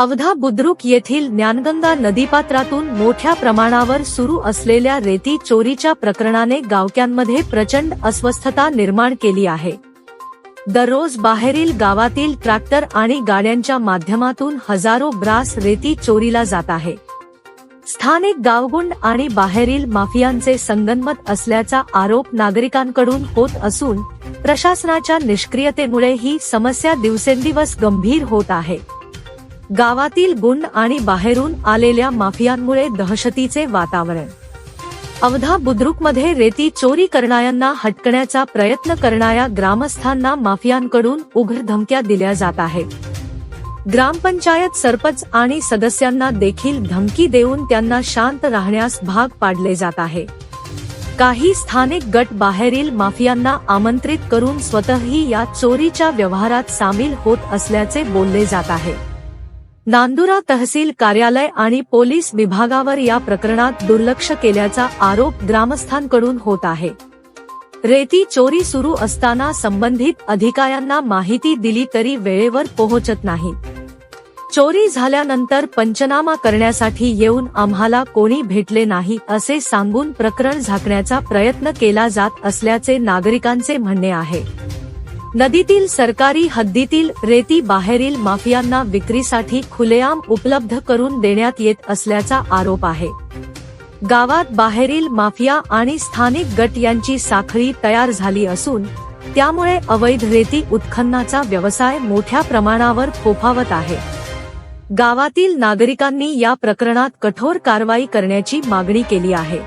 अवधा बुद्रुक येथील ज्ञानगंगा नदीपात्रातून मोठ्या प्रमाणावर सुरू असलेल्या रेती चोरीच्या प्रकरणाने गावक्यांमध्ये प्रचंड अस्वस्थता निर्माण केली आहे. दररोज बाहेरील गावातील ट्रॅक्टर आणि गाड्यांच्या माध्यमातून हजारो ब्रास रेती चोरीला जात आहे. स्थानिक गावगुंड आणि बाहेरील माफियांचे संगनमत असल्याचा आरोप नागरिकांकडून होत असून प्रशासनाच्या निष्क्रियतेमुळे ही समस्या दिवसेंदिवस गंभीर होत आहे. गावातील गुंड आणि बाहेरून आलेल्या माफियांमुळे दहशतीचे वातावरण. अवधा बुद्रुकमध्ये रेती चोरी करणाऱ्यांना हटकण्याचा प्रयत्न करणाऱ्या ग्रामस्थांना माफियांकडून उघड धमक्या दिल्या जात आहेत. ग्रामपंचायत सरपंच आणि सदस्यांना देखील धमकी देऊन त्यांना शांत राहण्यास भाग पाडले जात आहे. काही स्थानिक गट बाहेरील माफियांना आमंत्रित करून स्वतःही या चोरीच्या व्यवहारात सामील होत असल्याचे बोलले जात आहे. नांदुरा तहसील कार्यालय आणि पोलीस विभागावर या प्रकरणात दुर्लक्ष केल्याचा आरोप ग्रामस्थांकडून होत आहे. रेती चोरी सुरू असताना संबंधित अधिकाऱ्यांना माहिती दिली तरी वेळेवर पोहोचत नाही. चोरी झाल्यानंतर पंचनामा करण्यासाठी येऊन आम्हाला कोणी भेटले नाही असे सांगून प्रकरण झाकण्याचा प्रयत्न केला जात असल्याचे नागरिकांचे म्हणणे आहे. नदीतील सरकारी हद्दीतील रेती बाहेरील माफियांना विक्रीसाठी खुलेआम उपलब्ध करून देण्यात येत असल्याचा आरोप आहे. गावात बाहेरील माफिया आणि स्थानिक गट यांची साखळी तयार झाली असून त्यामुळे अवैध रेती उत्खननाचा व्यवसाय मोठ्या प्रमाणावर फोफावत आहे. गावातील नागरिकांनी या प्रकरणात कठोर कारवाई करण्याची मागणी केली आहे.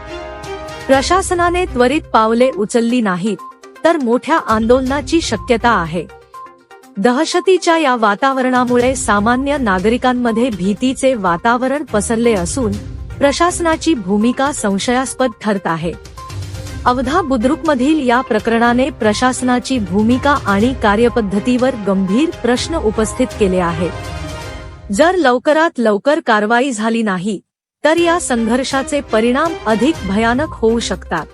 प्रशासनाने त्वरित पावले उचलली नाहीत. तर मोठ्या आंदोलनाची शक्यता आहे. दहशतीच्या या वातावरणामुळे सामान्य नागरिकांमध्ये भीतीचे वातावरण पसरले असून प्रशासनाची भूमिका संशयास्पद ठरत आहे. अवधा बुद्रुकमधील या प्रकरणाने प्रशासनाची भूमिका आणि कार्यपद्धतीवर गंभीर प्रश्न उपस्थित केले आहेत. जर लवकरात लवकर कारवाई झाली नाही तर या संघर्षाचे परिणाम अधिक भयानक होऊ शकतात.